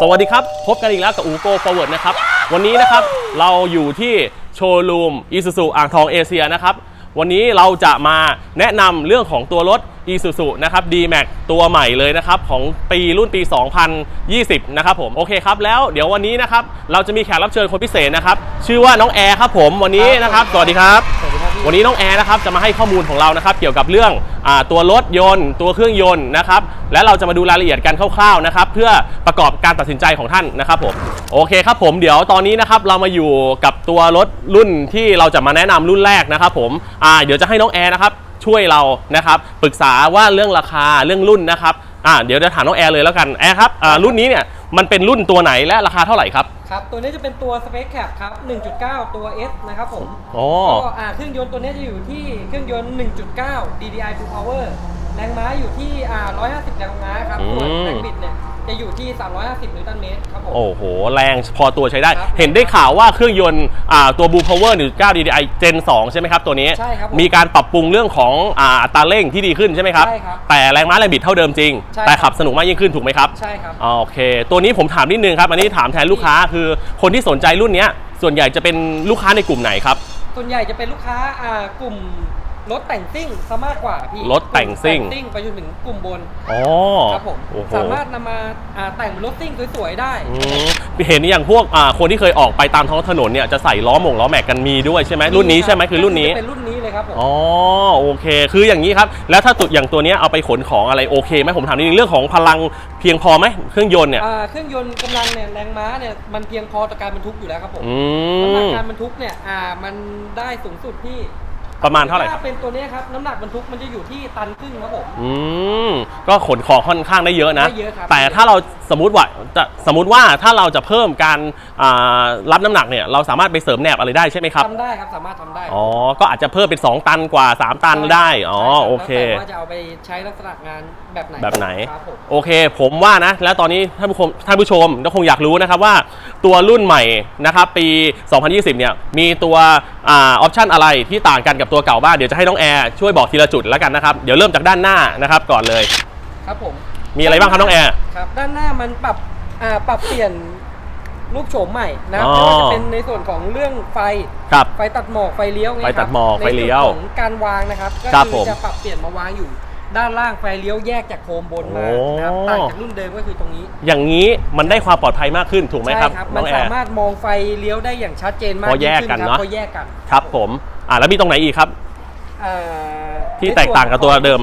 สวัสดีครับ พบกันอีกแล้วกับอูโก Forward นะครับ วันนี้นะครับเราอยู่ที่โชว์รูม Isuzu อ่างทองเอเชียนะครับ วันนี้เราจะมาแนะนำเรื่องของตัวรถ Isuzu นะครับ D-Max ตัวใหม่เลยนะครับ ของปีรุ่นปี 2020 นะครับผม โอเคครับ แล้วเดี๋ยววันนี้นะครับ เราจะมีแขกรับเชิญคนพิเศษนะครับ ชื่อว่าน้องแอร์ครับผมวันนี้นะครับ สวัสดีครับ สวัสดีครับ วันนี้น้องแอร์นะครับจะมาให้ข้อมูลของเรานะครับเกี่ยวกับเรื่องอตัวรถยนต์ ตัวเครื่องยนต์นะครับและเราจะมาดูรายละเอียดกันคร่าวๆนะครับเพื่อประกอบการตัดสินใจของท่านนะครับผมโอเคครับผมเดี๋ยวตอนนี้นะครับเรามาอยู่กับตัวรถรุ่นที่เราจะมาแนะนำรุ่นแรกนะครับผมเดี๋ยวจะให้น้องแอร์นะครับช่วยเรานะครับปรึกษาว่าเรื่องราคาเรื่องรุ่นนะครับเดี๋ยวจะถามน้องแอร์เลยแล้วกันแอร์ครับรุ่นนี้เนี่ยมันเป็นรุ่นตัวไหนและราคาเท่าไหร่ครับ ครับ ตัวนี้จะเป็นตัว Space Cap ครับ 1.9 ตัว S นะครับผมอ๋อก็อ่าเครื่องยนต์ตัวนี้จะอยู่ที่เครื่องยนต์ 1.9 DDI Full Power แรงม้าอยู่ที่อ่า150 แรงม้าครับส่วนอืมแรงบิดเนี่ย จะอยู่ที่ 350 นิวตันเมตรครับผม โอ้โห แรงพอตัวใช้ได้ ครับเห็นได้ข่าวว่าเครื่องยนต์อ่าตัว Blue Power 1.9 DDI Gen 2 ใช่ไหมครับ ตัวนี้ ใช่ครับผมมีการปรับปรุงเรื่องของอ่าอัตราเร่งที่ดีขึ้นใช่ไหมครับ ใช่ครับแต่แรงม้าแรงบิดเท่าเดิมจริง ใช่แต่ครัขับบสนุกมากยิ่งขึ้นถูกไหมครับใช่ครับอ๋อโอเค ตัวนี้ผมถามนิดนึงครับ อันนี้ถามแทนลูกค้าคือคนที่สนใจรุ่นเนี้ยส่วนใหญ่จะเป็นลูกค้าในกลุ่มไหนครับ ส่วนใหญ่จะเป็นลูกค้าอ่ากลุ่ม รถแต่งซิ่งซะมากกว่าพี่รถแต่งซิ่งกลุ่มแต่งซิ่งไปจนถึงกลุ่มบนอ๋อครับผมโอ้โหสามารถนำมาอ่าแต่งเป็นรถซิ่งสวยๆได้ อืมเห็นอย่างพวกอ่าคนที่เคยออกไปตามท้องถนนเนี่ยจะใส่ล้อหมงล้อแม็กกันมีด้วยใช่ไหมรุ่นนี้ใช่ไหมคือรุ่นนี้จะเป็นรุ่นนี้เลยครับผม อ๋อโอเค คืออย่างนี้ครับ แล้วถ้าตัวอย่างตัวเนี้ยเอาไปขนของอะไรโอเคไหมผมถามนิดนึงเรื่องของพลังเพียงพอไหมเครื่องยนต์เนี่ย อ่าเครื่องยนต์กำลังเนี่ยแรงม้าเนี่ยมันเพียงพอต่อการบรรทุกอยู่แล้วครับผมอืน้ำหนักม การบรรทุกเนี่ยอ่ามันได้สูงสุดที่ ประมาณเท่าไหร่ครับ ถ้าเป็นตัวเนี้ยครับน้ำหนักบรรทุกมันจะอยู่ที่ตันครึ่งครับผม อืม ก็ขนของค่อนข้างได้เยอะนะ ได้เยอะครับ แต่ถ้าเรา สมมติว่าจะสมมติว่าถ้าเราจะเพิ่มการอ่ารับน้ำหนักเนี่ยเราสามารถไปเสริมแหนบอะไรได้ใช่ไหมครับ ทำได้ครับสามารถทำได้อ๋อ ก็อาจจะเพิ่มเป็น 2 ตันกว่า 3 ตันได้ อ๋อ ใช่รับโอเค แล้วแต่ว่าจะเอาไปใช้ลักษณะงานแบบไหนแบบไหน ครับผม โอเค ผมว่านะ แล้วตอนนี้ท่านผู้ชมท่านผู้ชมก็คงอยากรู้นะครับว่าตัวรุ่นใหม่นะครับปี 2020 เนี่ย มีตัวอ่าออปชันอะไรที่ต่างกันกับตัวเก่าบ้าง เดี๋ยวจะให้น้องแอร์ช่วยบอกทีละจุดแล้วกันนะครับ เดี๋ยวเริ่มจากด้านหน้านะครับก่อนเลย ครับผม มีอะไรบ้างครับน้องแอร์ ครับด้านหน้ามันปรับอ่าปรับเปลี่ยนรูปโฉมใหม่นะครับอ๋อ ไม่ว่าจะเป็นในส่วนของเรื่องไฟครับ ไฟตัดหมอกไฟเลี้ยวไฟตัดหมอกในไฟเลี้ยวส่นของการวางนะครับก็ครับคืผมจะปรับเปลี่ยนมาวางอยู่ ด้านล่างไฟเลี้ยวแยกจากโคมบนมาโอ้นะครับต่างจากรุ่นเดิมก็คือตรงนี้อย่างนี้มันได้ความปลอดภัยมากขึ้นถูกไหมครับใช่น้มัอนงแอสาร์ มารถมองไฟเลี้ยวได้อย่างชัดเจนมากเพราะแยกยิ่งกันขึ้เนอะเพราะแยกกันครับผมอ่าแล้วมีตรงไหนอีกครับ อ่าที่ในแตกต่างกับตัวเดิม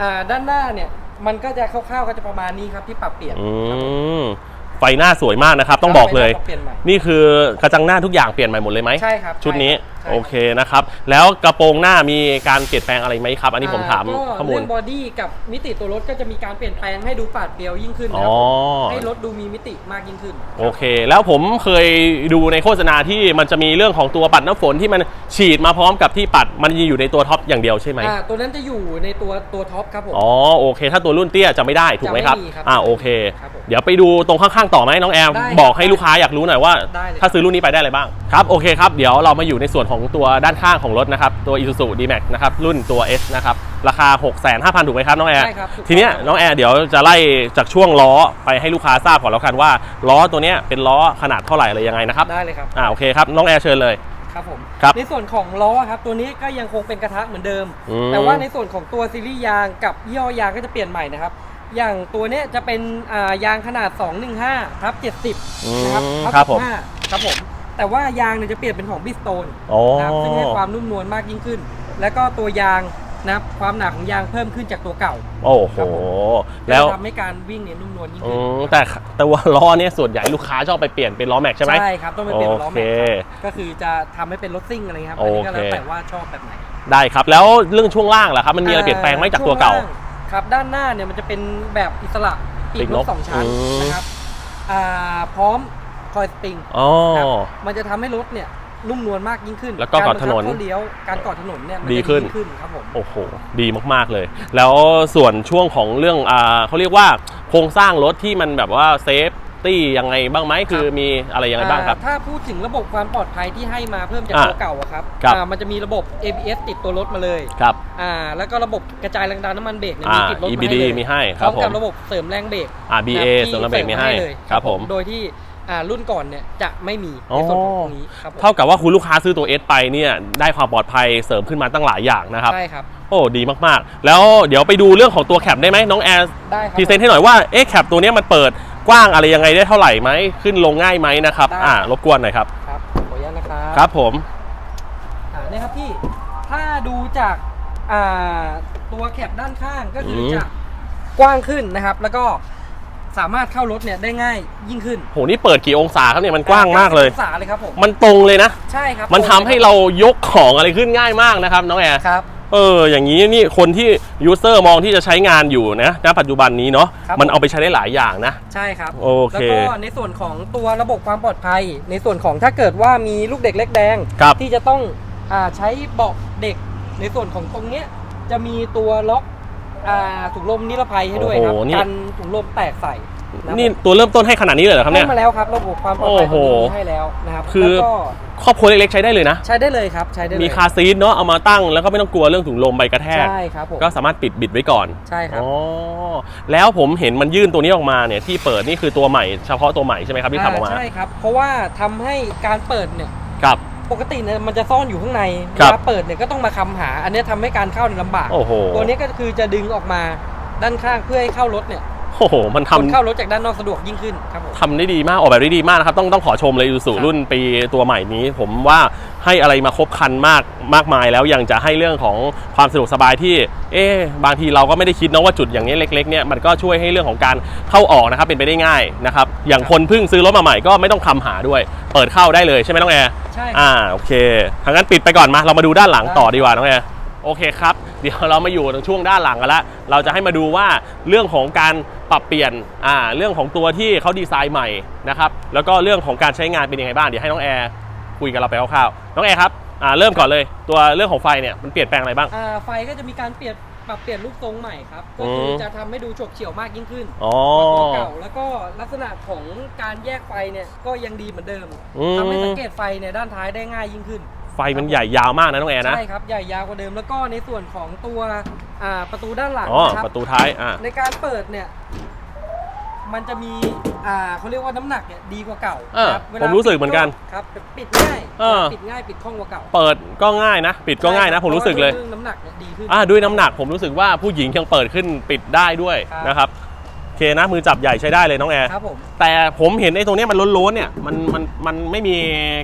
อ่าด้านหน้าเนี่ย มันก็จะคร่าวๆก็จะประมาณนี้ครับที่ปรับเปลี่ยนอืครับผมมไฟหน้าสวยมากนะครับ ต้องบอกเลยไฟหน้าปรับเปลี่ยนใหม่นี่คือกระจังหน้าทุกอย่างเปลี่ยนใหม่หมดเลยไหม ใช่ครับชุดนี้ ใช่ครับ โอเคนะครับ แล้วกระโปรงหน้ามีการเปลี่ยนแปลงอะไรไหมครับ อันนี้ผมถามก็ข้อมูลเรื่องบอดี้กับมิติตัวรถก็จะมีการเปลี่ยนแปลงให้ดูปาดเปรียวยิ่งขึ้นนะคอ๋รัอบให้รถดูมีมิติมากยิ่งขึ้น โอเค แล้วผมเคยดูในโฆษณาที่มันจะมีเรื่องของตัวปัดน้ำฝนที่มันฉีดมาพร้อมกับที่ปัดมันจะอยู่ในตัวท็อปอย่างเดียวใช่ไหมอ่าตัวนั้นจะอยู่ในตัวตัวท็อปครับผมอ๋อโอเค ถ้าตัวรุ่นเตี้ยจะไม่ได้ถูกไหมครับจะไม่มีครับอ่าโอเคครับผมเดี๋ยวไปดูตรงข้างๆต่อไหมน้องแอมได้บอกให้ลูกค้าอยากรู้หน่อยว่าได้เลยถ้าซื้อรุ่นนี้ไปได้อะไรบ้างครับโอเคครับเดี๋ยวเรามาอยู่ในส่วนของตัวด้านข้างของรถนะครับ ตัว Isuzu D-Max นะครับ รุ่นตัว S นะครับ ราคา 6,500 ถูกไหมครับน้องแอร์ ใช่ครับถูกต้อง ทีเนี้ยน้องแอร์เดี๋ยวจะไล่จากช่วงล้อไปให้ลูกค้าทราบก่อนแล้วกันว่า ล้อตัวเนี้ยเป็นล้อขนาดเท่าไหร่อะไรยังไงนะครับได้เลยครับ อ่าโอเคครับน้องแอร์เชิญเลย ครับผม ครับในส่วนของล้อครับตัวนี้ก็ยังคงเป็นกระทะเหมือนเดิม อืมแต่ว่าในส่วนของตัวซีรีส์ยางกับยี่ห้อยางก็จะเปลี่ยนใหม่นะครับ อย่างตัวเนี้ยจะเป็นอ่ายางขนาด 215ทับ70 นะครับอืมทัครับผม15ครับผม แต่ว่ายางเนี่ยจะเปลี่ยนเป็นของบิสโตนโอ้นะครับซึ่งให้ความนุ่มนวลมากยิ่งขึ้น แล้วก็ตัวยางนะครับความหนาของยางเพิ่มขึ้นจากตัวเก่า โอ้โห ครับผม แล้วจะทำให้การวิ่งเนี่ยนุ่มนวลยิ่งอืขึ้นมแต่แต่ว่าล้อเนี่ยส่วนใหญ่ลูกค้าชอบไปเปลี่ยนเป็นล้อแม็กใช่ไหม ใช่ครับต้องไปเปลี่ยนเป็นล้อโอเคแม็กครับก็คือจะทำให้เป็นรถซิ่งอะไรเงี้ยครับอันนี้ก็แล้วโอเค แต่ว่าชอบแบบไหน ได้ครับ แล้วเรื่องช่วงล่างล่ะครับ มันมีอะไรเปลี่ยนแปลงไหมจากตัวเก่า ช่งล่งครับด้านหน้าเนี่ยมันจะเป็นแบบอิสระปีปีกกนนกกสองชั้นอืมนะครับอ่าพร้อม คอยสปริงอ๋อ ครับมันจะทำให้รถเนี่ยนุ่มนวลมากยิ่งขึ้นแล้วก็กอดถนนารบังคับเข้าเลี้ยวการกอดถนนเนี่ยมันดีจะขึ้น ขึ้นครับผม โอ้โห ดีมากๆเลย แล้วส่วนช่วงของเรื่องอ่าเขาเรียกว่าโครงสร้างรถที่มันแบบว่าเซฟตี้ยังไงบ้างไหมคือมีอะไรยังไงบ้างครับ อ่ถ้าพูดถึงระบบความปลอดภัยที่ให้มาเพิ่มจากอ่าตัวเก่าอะครับครับ อ่ามันจะมีระบบ ABS ติดตัวรถมาเลยครับอ่าแล้วก็ระบบกระจายแรงดันน้ำมันเบรกเนี่ยอ่า มีติดรถมา EBD ให้เลยมีให้คพร้รัอบมผกับมระบบเสริมแรงเบรกอ่า BA นะครับที่เสริมระเบรกมีให้เลยครับผม โดยที่ อ่ารุ่นก่อนเนี่ยจะไม่มีอ๋อในส่วนของตรงนี้ครับผมเท่ากับว่าคุณลูกค้าซื้อตัว S ไปเนี่ยได้ความปลอดภัยเสริมขึ้นมาตั้งหลายอย่างนะครับ ใช่ครับ โอ้ดีมากๆ แล้วเดี๋ยวไปดูเรื่องของตัวแคปได้ไหมน้องแอร์ได้ครับพรีเซนต์ให้หน่อยว่าเอ๊ะแคปตัวเนี้ยมันเปิดกว้างอะไรยังไงได้เท่าไหร่ไหมขึ้นลงง่ายไหมนะครับได้อ่ารบกวนหน่อยครับครับขออนุญาตนะครับครับผมอ่าเนี่ยครับพี่ถ้าดูจากอ่าตัวแคปด้านข้างก็คืออมจะกว้างขึ้นนะครับ แล้วก็ สามารถเข้ารถเนี่ยได้ง่ายยิ่งขึ้นโหนี่เปิดกี่องศาครับเนี่ยมันกว้างมากเลย90องศาเลยครับผมมันตรงเลยนะ ใช่ครับมันทำให้เรายกของอะไรขึ้นง่ายมากนะครับน้องแอร์ครับ เอออย่างนี้นี่คนที่ยูเซอร์มองที่จะใช้งานอยู่นะณปัจจุบันนี้เนาะครับมันเอาไปใช้ได้หลายอย่างนะ ใช่ครับ โอเค แล้วก็ในส่วนของตัวระบบความปลอดภัย ในส่วนของถ้าเกิดว่ามีลูกเด็กเล็กแดง ครับ ที่จะต้องอาใช้เบาะเด็ก ในส่วนของตรงเนี้ยจะมีตัวล็อก อ่าถุงลมนิรภัยให้ด้วยครับโอ้โหนี่ กันถุงลมแตกใส่ะครับนี่ตัวเริ่มต้นให้ขนาดนี้เลยเหรอครับเนี่ย ให้มาแล้วครับระบบความปลอดภัยโอ้โหตรงนี้ให้แล้วนะครับคือ แล้วก็ครอบครัวเล็กๆใช้ได้เลยนะ ใช้ได้เลยครับใช้ได้เลยมีคาร์ซีทเนาะเอามาตั้งแล้วก็ไม่ต้องกลัวเรื่องถุงลมใบกระแทก ใช่ครับผมก็สามารถปิดบิดไว้ก่อนใช่ครับ อ๋อแล้วผมเห็นมันยื่นตัวนี้ออกมาเนี่ยที่เปิดนี่คือตัวใหม่เฉพาะตัวใหม่ใช่ไหมครับที่ทำออกมาใช่ครับ เพราะว่าทำให้การเปิดเนี่ย ครับ ปกติเนี่ยมันจะซ่อนอยู่ข้างในครัเวบลาเปิดเนี่ยก็ต้องมาคำหา อันเนี้ยทำให้การเข้าเนี่ยลำบาก โอ้โห ตัวนี้ก็คือจะดึงออกมาด้านข้างเพื่อให้เข้ารถเนี่ย โอ้โห มันคนทำเข้ารถจากด้านนอกสะดวกยิ่งขึ้นครับผมทำได้ดีมาก ออกแบบได้ดีมากนะครับ ต้องต้องขอชมเลยยูสุครับ รุ่นปีตัวใหม่นี้ ผมว่าให้อะไรมาครบครันมากมากมายแล้วยังจะให้เรื่องของความสะดวกสบายที่ เอ๊ะบางทีเราก็ไม่ได้คิดนะว่าจุดอย่างนี้เล็กๆเนี่ยมันก็ช่วยให้เรื่องของการเข้าออกนะครับเป็นไปได้ง่ายนะครับอย่างคนเพิ่งซื้อรถมาใหม่ก็ไม่ต้องคำหาด้วย เปิดเข้าได้เลยใช่ไหมน้องแอร์ใช่ครับ อ่าโอเคทางนั้นปิดไปก่อนมาเรามาดูด้านหลังต่อดีกว่าน้องแอร์ โอเคครับ เดี๋ยวเรามาอยู่ตรงช่วงด้านหลังกันละเราจะให้มาดูว่าเรื่องของการปรับเปลี่ยนอ่าเรื่องของตัวที่เขาดีไซน์ใหม่นะครับแล้วก็เรื่องของการใช้งานเป็นยังไงบ้างเดี๋ยวให้น้องแอร์คุยกับเราไปคร่าวๆน้องแอร์ครับอ่าเริ่มก่อนเลยตัวเรื่องของไฟเนี่ยมันเปลี่ยนแปลงอะไรบ้าง อ่าไฟก็จะมีการเปลี่ยนปรับเปลี่ยนรูปทรงใหม่ครับ ก็คือมจะทำให้ดูฉกเฉี่ยวมากยิ่งขึ้นอ๋อ กว่าตัวเก่าแล้วก็ลักษณะของการแยกไฟเนี่ยก็ยังดีเหมือนเดิมอืม ทำให้สังเกตไฟเนี่ยด้านท้ายได้ง่ายยิ่งขึ้น ไฟมันใหญ่ยาวมากนะน้องแอร์นะ ใช่ครับ ใหญ่ยาวกว่าเดิมแล้วก็ในส่วนของตัวอ่าประตูด้านหลังอ๋อ นะครับประตูท้าย อ่าในการเปิดเนี่ย มันจะมีอ่าเขาเรียกว่าน้ำหนักเนี่ยดีกว่าเก่าเออครับเวผลามรู้สึกเหมือนกันครับปิดง่ายเออ ปิดง่ายปิดคล่องกว่าเก่าเปิดก็ง่ายนะ ปิดก็ง่ายนะ ผมรู้สึกเลย พาะว่ารื่องน้ำหนักเนี่ยดีขึ้น อ่าด้วยน้ำหนักผมรู้สึกว่าผู้หญิงยังเปิดขึ้นปิดได้ด้วยครับ นะครับโอ เคนะมือจับใหญ่ใช้ได้เลยน้องแอร์ครับผม แต่ผมเห็นไอ้ตรงเนี้ยมันล้นๆเนี่ยมันมันมันไม่มี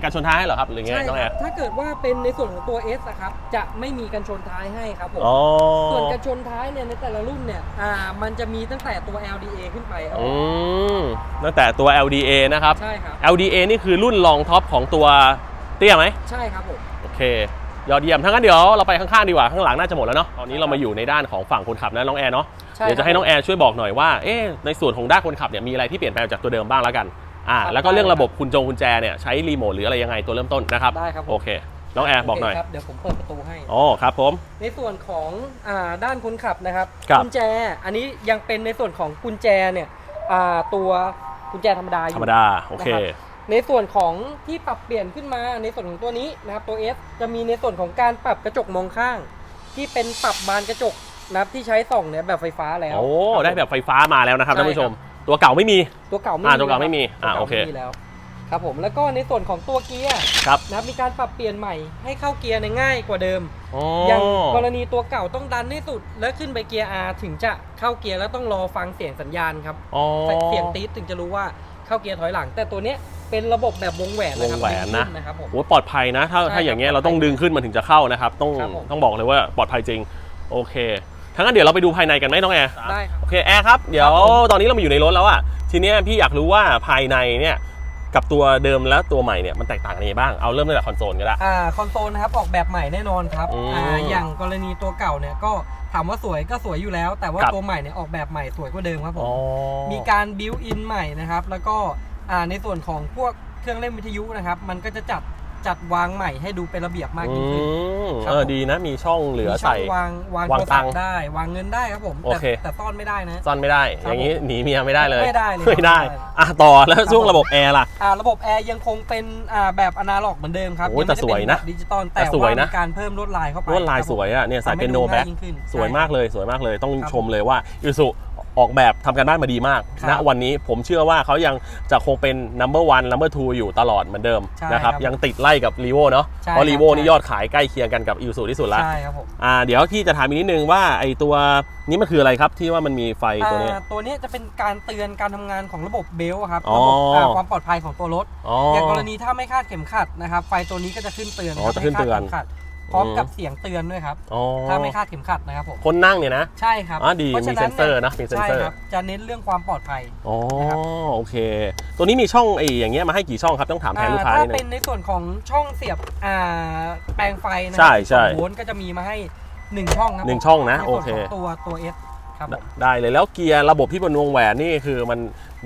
การชนท้ายให้เหรอครับหรือไงใช่น้องคแอรับร์ถ้าเกิดว่าเป็นในส่วนของตัว S นะครับ จะไม่มีกันชนท้ายให้ครับผม อ๋อ ส่วนกันชนท้ายเนี่ยในแต่ละรุ่นเนี่ยอ่ามันจะมีตั้งแต่ตัว LDA ขึ้นไปครับอืมตั้งแต่ตัว LDA นะครับ ใช่ครับ LDA นี่คือรุ่นรองท็อปของตัวเตี้ยไหมใช่ครับผมโอเค ยอดเยี่ยมทั้างนั้นเดี๋ยวเราไปข้างๆดีกว่าข้างหลังน่าจะหมดแล้วเนาะตอนนี้เรามาอยู่ในด้านของฝั่งคนขับนะน้องแอร์เนาะใช่ เดี๋ยวจะให้ครับน้องแอร์ช่วยบอกหน่อยว่าเอ๊ะในส่วนของด้านคนขับเนี่ยมีอะไรที่เปลี่ยนแปลงจากตัวเดิมบ้างแล้วกันอ่าครับแล้วก็เรื่องได้ระบบคุณจงกุญแจเนี่ยใช้รีโมทหรืออะไรยังไงตัวเริ่มต้นนะครับได้ครับผม โอเค น้องแอร์บอกหน่อยโเคครับเดี๋ยวผมเปิดประตูให้ อ๋อครับผม ในส่วนของอ่าด้านคนขับนะครับครับ กุญแจอันนี้ยังเป็นในส่วนของกุญแจเนี่ยอ่าตัวกุญแจธรรมดาอยู่ธรรมดาโอเค นะครับ ในส่วนของที่ปรับเปลี่ยนขึ้นมาในส่วนของตัวนี้นะครับตัว S จะมีในส่วนของการปรับกระจกมองข้าง ที่เป็นปรับบานกระจก นะครับที่ใช้ส่องเนี่ยแบบไฟฟ้าแล้วโอ้ครับได้แบบไฟฟ้ามาแล้วนะครับใช่ท่านผู้ชมครับตัวเก่าไม่มีตัวเก่าไม่อ่ามีตัวเก่าไม่มีแล้วอ่าตัวก่โอเคไม่มีแล้วครับผมแล้วก็ในส่วนของตัวเกียร์ครับนะครับมีการปรับเปลี่ยนใหม่ให้เข้าเกียร์ในง่ายกว่าเดิมอ๋ออย่างกรณีตัวเก่าต้องดันให้สุด แล้วขึ้นไปเกียร์ R ถึงจะเข้าเกียร์แล้วต้องรอฟังเสียงสัญญาณครับอ๋อเสียงตีดถึงจะรู้ว่าเข้าเกียร์ถอยหลัง แต่ตัวเนี้ยเป็นระบบแบบวงแหวนนะครับวงแหวนนะดึงขึ้นะครับผมโอ้ปลอดภัยนะ ถ้าใช่ถ้าอย่างเงี้ยครับเราต้องดึงขึ้นมันถึงจะเข้านะครับ ต้องครับผมต้องบอกเลยว่าปลอดภัยจริง โอเคทั้างนั้นเดี๋ยวเราไปดูภายในกันไหมน้องแอร์ได้ครับ โอเคแอร์ครับเดี๋ยวครับผมตอนนี้เรามาอยู่ในรถแล้วอะทีเนี้ยพี่อยากรู้ว่าภายในเนี่ยกับตัวเดิมและตัวใหม่เนี่ยมันแตกต่างกันยังไงบ้างเอาเริ่มตั้งแต่คอนโซลก็ได้ อ่าคอนโซลนะครับออกแบบใหม่แน่นอนครับอืม อ่าอย่างกรณีตัวเก่าเนี่ยก็ถามว่าสวยก็สวยอยู่แล้ว แต่ว่าครับตัวใหม่เนี่ยออกแบบใหม่สวยกว่าเดิมครับผมอ๋อมีการบิวอินใหม่นะครับแล้วก็อ่าในส่วนของพวกเครื่องเล่นวิทยุนะครับมันก็จะจัด จัดวางใหม่ให้ดูเป็นระเบียบมากอืยิ่งขึ้นมครับ เออผมดีนะมีช่องเหลือมีช่ใส่องวางวางวางโทรตัศังพค์ท์ได้ วางเงินได้ครับผมโอแต่เค แต่ซ่อนไม่ได้นะ ซ่อนไม่ได้ ครับอย่างนี้หนีเมียไม่ได้เลยไม่ได้เลยไม่ได้ครับอะต่อแล้วครับช่วงผมระบบแอร์ล่ะ อ่าระบบแอร์ยังคงเป็นอ่าแบบอนาล็อกเหมือนเดิมครับโอ้ยงไม่ได้แต่สวยนะเป็แบบดิจิตอลแต่แต่สวยว่านะ มีการเพิ่มลวดลายเข้าไปลวดลายครับสวยอะเนี่ยใส่ทำให้เป็นโนดูแบ็ง่ายยิ่งขึ้นสวยใช่มากเลยสวยมากเลยต้องครับ ชมเลยว่าอิสุ ออกแบบทำกันบ้านมาดีมากครับณวันนี้ผมเชื่อว่าเขายังจะคงเป็น number one number two อยู่ตลอดเหมือนเดิมใช่นะครับครับยังติดไล่กับรีโวเนาะใช่เพราะรีโวครับนี่ยอดขายใกล้เคียงกันกับอิสุที่สุดละใช่ครับผมอ่าเดี๋ยวพี่จะถามอีกนิดนึงว่าไอตัวนี้มันคืออะไรครับที่ว่ามันมีไฟตัวเนี้ยอ่าตัวเนี้ยจะเป็นการเตือนการทำงานของระบบเบลต์ครับอ๋อระบบอ่าความปลอดภัยของตัวรถอ๋ออย่างกรณีถ้าไม่คาดเข็มขัดนะครับไฟตัวนี้ก็จะขึ้นเตือนอ๋อครับจะขึ้นเตือนให้คาดข็มขัด พร้อมอืมกับเสียงเตือนด้วยครับ อ๋อถ้าไม่คาดเข็มขัดนะครับผม คนนั่งเนี่ยนะ ใช่ครับอ่าดีพราะมีฉะเซ็นเซอร์ยนะมีเซ็นเซอร์ ใช่ครับจะเน้นเรื่องความปลอดภัย อ๋อนะครับโอเค ตัวนี้มีช่องไออย่างเงี้ยมาให้กี่ช่องครับ ต้องถามแทนลูกค้าอ่นิดนึถ้าเป็นงในส่วนของช่องเสียบอ่าแปลงไฟนะครัใช่ใช่สองโวลต์ก็จะมีมาให้หนึ่งช่องครับหนึ่งผมช่องนะใส่วโอเคของตัวตัว S ครับผมได้เลยแล้วเกียร์ระบบที่บนวงแหวนนี่คือมัน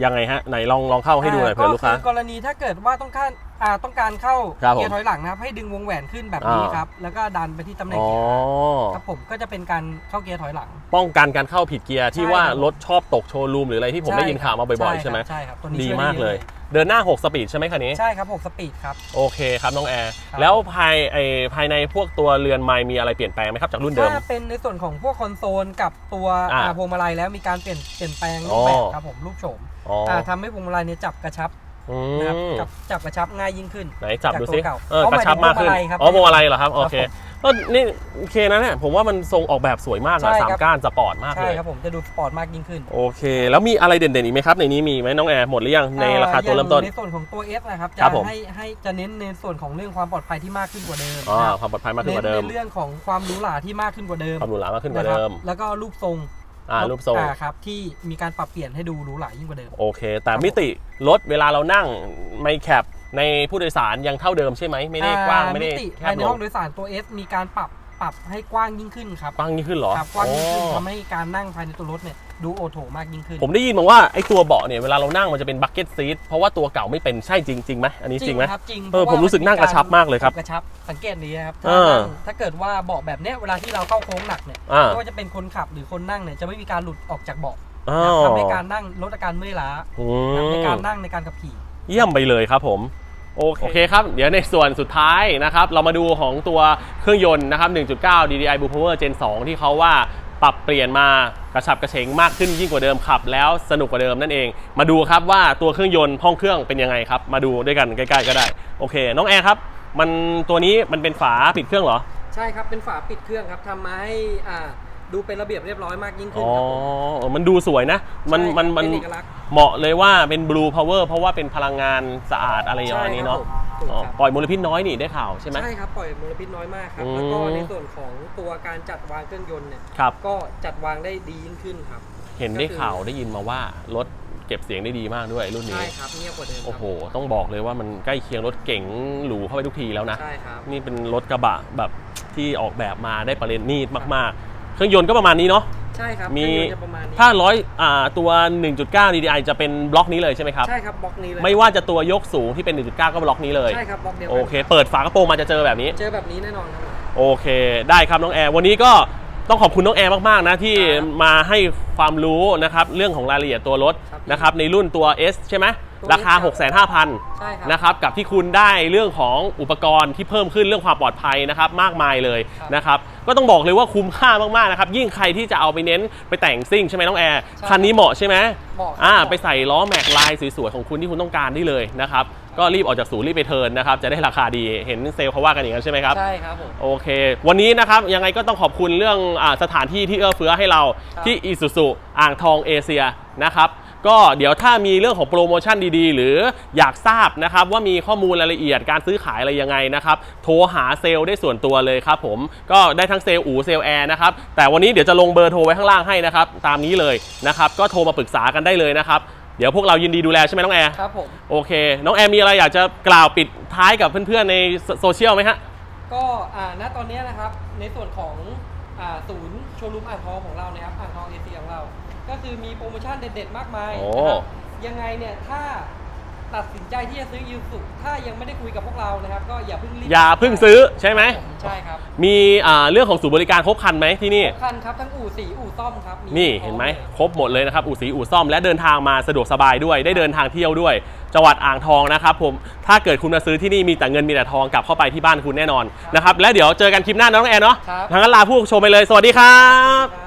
ยังไงฮะไหนลองลองเข้าให้ดูหน่อยเผื่อลูกค้าคือกรณีถ้าเกิดว่าต้องการอ่าต้องการเข้าครับผมเกียร์ถอยหลังนะครับให้ดึงวงแหวนขึ้นแบบนี้อ่า ครับ แล้วก็ดันไปที่ตำแหน่งอ๋อ เกียร์ครับผมก็จะเป็นการเข้าเกียร์ถอยหลัง ป้องกันการเข้าผิดเกียร์ที่ใช่ว่าครับ รถชอบตกโชว์รูมหรืออะไรที่ผมได้ยินข่าวมาบ่อยๆ ใช่ไหมใช่ครับตัวนี้ดีช่วยไมากเลยอะเดินหน้า 6 สปีดใช่ไหมคันนี้ ใช่ครับ6สปีดครับ โอเคครับน้องแอร์ ครับ แล้วภายไอภายในพวกตัวเรือนไม้มีอะไรเปลี่ยนแปลงไหมครับจากรุ่นเดิม ถ้าเป็นในส่วนของพวกคอนโซลกับตัวอ่าอ่าพวงมาลัยแล้วมีการเปลี่ยนเปลี่ยนแปลงอ๋รูอปแบบครับผมรูปโฉมอ๋ออ่าทำให้พวงมาลัยเนี่ยจับกระชับ อืนะครับมจับจับกระชับง่ายยิ่งขึ้น ไหนจับดูสิจากตัวเก่าเอออ๋อกระชับมากขึ้นหมายถึงพวงมาลัยครับอ๋อพวงมาลัยเหรอครับโอเคครับก็นี่โอเคนะเนี่ยผมว่ามันทรงออกแบบสวยมากอะใช่สามครับก้านสปอร์ตมากใช่เลย ครับผมจะดูสปอร์ตมากยิ่งขึ้นโอเค แล้วมีอะไรเด่นๆอีกไหมครับ ในนี้มีไหมน้องแอร์หมดหรือยังในราคาตัวเริ่มต้นในส่วนของตัว S นะครับครัจะบผม ให้ให้จะเน้นในส่วนของเรื่องความปลอดภัยที่มากขึ้นกว่าเดิมอ๋อนะครับความปลอดภัยมากขึ้นกว่าเดิมในเรื่องของความหรูหราที่มากขึ้นกว่าเดิมความหรูหรามากขึ้นกว่าะครับเดิมแล้วก็รูปทรง อ่ารูปทรง อ่าครับที่มีการปรับเปลี่ยนให้ดูหรูหรายิ่งกว่าเดิม โอเค แต่มิติรถเวลาเรานั่งไม่แคบในผู้โดยสารยังเท่าเดิมใช่ไหมไม่ได้กว้างอ่ไม่ได้มิติแคภายบในลห้องงโดยสารตัว S มีการปรับ ปรับให้กว้างยิ่งขึ้นครับกว้างยิ่งขึ้นเหรอครับกว้างยิ่งขึ้นอ๋อทำให้การนั่งภายในตัวรถเนี่ยดูโอโถมากยิ่งขึ้น ผมได้ยินมาว่าไอ้ตัวเบาะเนี่ยเวลาเรานั่งมันจะเป็นบักเก็ตซีทเพราะว่าตัวเก่าไม่เป็นใช่จริงจริงไหมอันนี้จริงไหมครับจริงเออพาะว่าผมรู้สึกนั่งกระชับมากเลยครับกระชับสังเกตดีนะครับเอถ้าอนั่งถ้าเกิดว่าเบาะแบบเนี้ยเวลาที่เราเข้าโค้งหนักเนี่ยอ่าไม่ว่าจะเป็นคนขับหรือคนนั่งเนี่ยจะไม่มีการหลุดออกจากเบาะอ๋อทำให้การนั่งลดอาการเมื่อยล้าอืในมการนั่งในการขับขี่ เยี่ยมไปเลยครับผม โอเคคครับ เดี๋ยวในส่วนสุดท้ายนะครับ เรามาดูของตัวเครื่องยนต์นะครับ 1.9 DDI Blue Power Gen 2 ที่เขาว่าปรับเปลี่ยนมากระฉับกระเฉงมากขึ้นยิ่งกว่าเดิมขับ แล้วสนุกกว่าเดิมนั่นเอง มาดูครับว่าตัวเครื่องยนต์ห้องเครื่องเป็นยังไงครับ มาดูด้วยกันใกล้ๆก็ได้ โอเค น้องแอร์ครับ มันตัวนี้มันเป็นฝาปิดเครื่องเหรอ ใช่ครับ เป็นฝาปิดเครื่องครับทำมาให้อ่า ดูเป็นระเบียบเรียบร้อยมากยิ่งขึ้นอ๋อครับผมมันดูสวยนะ มันใช่มันมันเป็นเอกลักษณ์ เหมาะเลยว่าเป็น Blue Power เพราะว่าเป็นพลังงานสะอาดอะไรอย่างนี้เนาะใช่ครับผมถูกอ๋อครับปล่อยมลพิษน้อยนี่ได้ข่าวใช่ไหม ใช่ครับ ปล่อยมลพิษน้อยมากครับ อืม แล้วก็ในส่วนของตัวการจัดวางเครื่องยนต์เนี่ย ครับ ก็จัดวางได้ดียิ่งขึ้นครับ เห็นได้ก็คือ ข่าวได้ยินมาว่ารถเก็บเสียงได้ดีมากด้วยรุ่นนี้ ใช่ครับเงียบกว่าเดิมครับโอ้โห ต้องบอกเลยว่ามันใกล้เคียงรถเก๋งหรูเข้าไปทุกทีแล้วนะ ใช่ครับ นี่เป็นรถกระบะแบบที่ออกแบบมาได้ประเด็นนีดมากๆ เครื่องยนต์ก็ประมาณนี้เนาะ ใช่ครับมี เครื่องยนต์จะประมาณนี้ถ้าร้อยอ่าตัว 1.9 DDI จะเป็นบล็อกนี้เลยใช่ไหมครับ ใช่ครับบล็อกนี้เลยไม่ว่าจะตัวยกสูงที่เป็น 1.9 ก็บล็อกนี้เลย ใช่ครับบล็อกเดียวกัโอเค เปิดฝากระโปรงมาจะเจอแบบนี้ เจอแบบนี้แน่นอนครับผมโอเค ได้ครับน้องแอร์ วันนี้ก็ต้องขอบคุณน้องแอร์มากๆนะที่ครับมาให้ความรู้นะครับเรื่องของรายละเอียดตัวรถครับ นะครับในรุ่นตัว S ใช่ไหม ตัวราคา S 65,000 ใช่ครับ นะครับกับที่คุณได้เรื่องของอุปกรณ์ที่เพิ่มขึ้นเรื่องความปลอดภัยนะครับมากมายเลยครับนะครับก็ต้องบอกเลยว่าคุ้มค่ามากๆนะครับยิ่งใครที่จะเอาไปเน้นไปแต่งซิ่งใช่ไหมน้องแอร์ใช่คันนี้เหมาะใช่ไหมเหมาะครับอ่าเหมาะไปใส่ล้อแม็กลายสวยๆของคุณที่คุณต้องการได้เลยนะครับก็รีบออกจากศูนย์รีบไปเทิร์นนะครับจะได้ราคาดีเห็นเซลล์เขาว่ากันอย่างนั้นใช่ไหมครับ ใช่ครับผม โอเค วันนี้นะครับ ยังไงก็ต้องขอบคุณเรื่องอาสถานที่ที่เอื้อเฟื้อให้เราครับ ที่อิสุสุอ่างทองเอเชียนะครับ ก็เดี๋ยวถ้ามีเรื่องของโปรโมชั่นดีๆ หรืออยากทราบนะครับว่ามีข้อมูลรายละเอียดการซื้อขายอะไรยังไงนะครับโทรหาเซลล์ได้ส่วนตัวเลยครับผมก็ได้ทั้งเซลล์อูเซลล์แอร์นะครับแต่วันนี้เดี๋ยวจะลงเบอร์โทรไว้ข้างล่างให้นะครับตามนี้เลยนะครับก็โทรมาปรึกษากันได้เลยนะครับเดี๋ยวพวกเรายินดีดูแลใช่ไหมน้องแอร์ครับผมโอเค น้องแอร์มีอะไรอยากจะกล่าวปิดท้ายกับเพื่อนๆในโซเชียลไหมฮะก็อ่าณตอนนี้นะครับในส่วนของอ่าศูนย์โชว์รูมอ่างทองของเราเนี่ยครับอ่างทองเอเชียของเรา ก็คือมีโปรโมชั่นเด็ดๆ มากมายโอ้ นะครับยังไงเนี่ยถ้าตัดสินใจที่จะซื้อยูสุถ้ายังไม่ได้คุยกับพวกเรานะครับ ก็อย่าเพิ่งรีบอย่าเพิ่งซื้อใช่ไหม ใช่ครับมีอ่าเรื่องของศูนย์บริการครบครันไหมที่นี่ คันครับทั้งอู่สีอู่ซ่อมครับนี่เห็นไหมครบหมดเลยนะครับ อู่สีอู่ซ่อมและเดินทางมาสะดวกสบายด้วย ได้เดินทางเที่ยวด้วย จังหวัดอ่างทองนะครับผมถ้าเกิดคุณมาซื้อที่นี่มีแต่เงินมีแต่ทองกลับเข้าไปที่บ้านคุณแน่นอนนะครับและเดี๋ยวเจอกันคลิปหน้านะน้องแอนเนาะครับ ทางนั้นลาผู้ชมไปเลย สวัสดีครับ ครับ